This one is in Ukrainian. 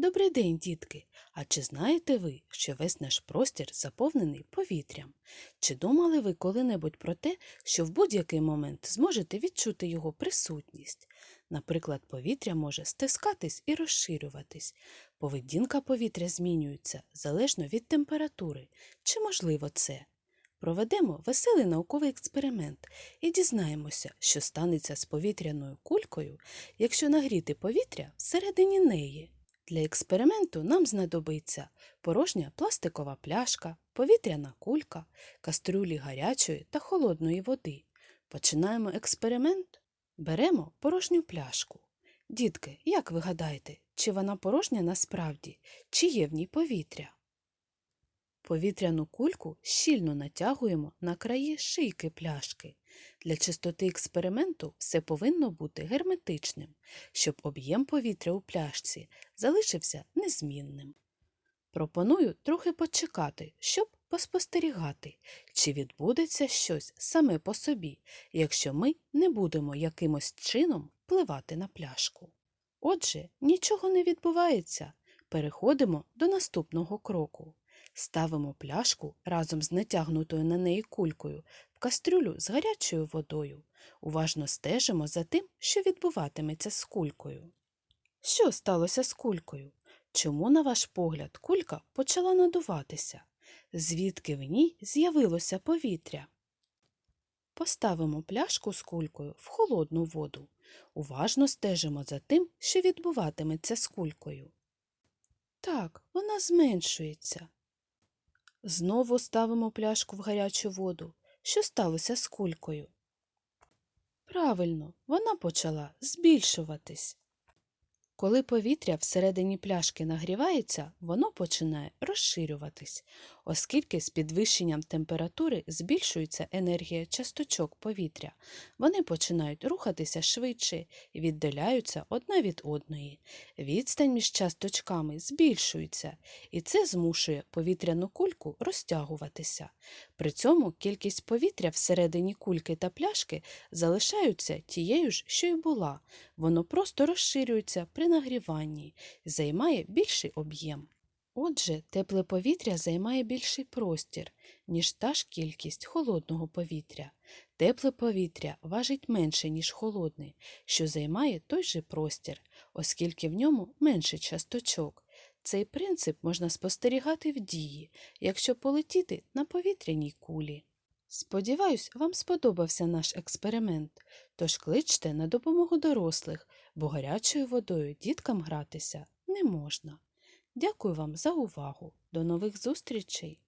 Добрий день, дітки! А чи знаєте ви, що весь наш простір заповнений повітрям? Чи думали ви коли-небудь про те, що в будь-який момент зможете відчути його присутність? Наприклад, повітря може стискатись і розширюватись. Поведінка повітря змінюється залежно від температури. Чи можливо це? Проведемо веселий науковий експеримент і дізнаємося, що станеться з повітряною кулькою, якщо нагріти повітря всередині неї. Для експерименту нам знадобиться порожня пластикова пляшка, повітряна кулька, кастрюлі гарячої та холодної води. Починаємо експеримент. Беремо порожню пляшку. Дітки, як ви гадаєте, чи вона порожня насправді, чи є в ній повітря? Повітряну кульку щільно натягуємо на краї шийки пляшки. Для чистоти експерименту все повинно бути герметичним, щоб об'єм повітря у пляшці залишився незмінним. Пропоную трохи почекати, щоб поспостерігати, чи відбудеться щось саме по собі, якщо ми не будемо якимось чином впливати на пляшку. Отже, нічого не відбувається. Переходимо до наступного кроку. Ставимо пляшку разом з натягнутою на неї кулькою в кастрюлю з гарячою водою. Уважно стежимо за тим, що відбуватиметься з кулькою. Що сталося з кулькою? Чому, на ваш погляд, кулька почала надуватися? Звідки в ній з'явилося повітря? Поставимо пляшку з кулькою в холодну воду. Уважно стежимо за тим, що відбуватиметься з кулькою. Так, вона зменшується. Знову ставимо пляшку в гарячу воду. Що сталося з кулькою? Правильно, вона почала збільшуватись. Коли повітря всередині пляшки нагрівається, воно починає розширюватись, оскільки з підвищенням температури збільшується енергія часточок повітря. Вони починають рухатися швидше і віддаляються одна від одної. Відстань між часточками збільшується, і це змушує повітряну кульку розтягуватися. При цьому кількість повітря всередині кульки та пляшки залишаються тією ж, що й була. Воно просто розширюється при нагріванні займає більший об'єм. Отже, тепле повітря займає більший простір, ніж та ж кількість холодного повітря. Тепле повітря важить менше, ніж холодне, що займає той же простір, оскільки в ньому менше часточок. Цей принцип можна спостерігати в дії, якщо полетіти на повітряній кулі. Сподіваюсь, вам сподобався наш експеримент, тож кличте на допомогу дорослих, бо гарячою водою діткам гратися не можна. Дякую вам за увагу. До нових зустрічей!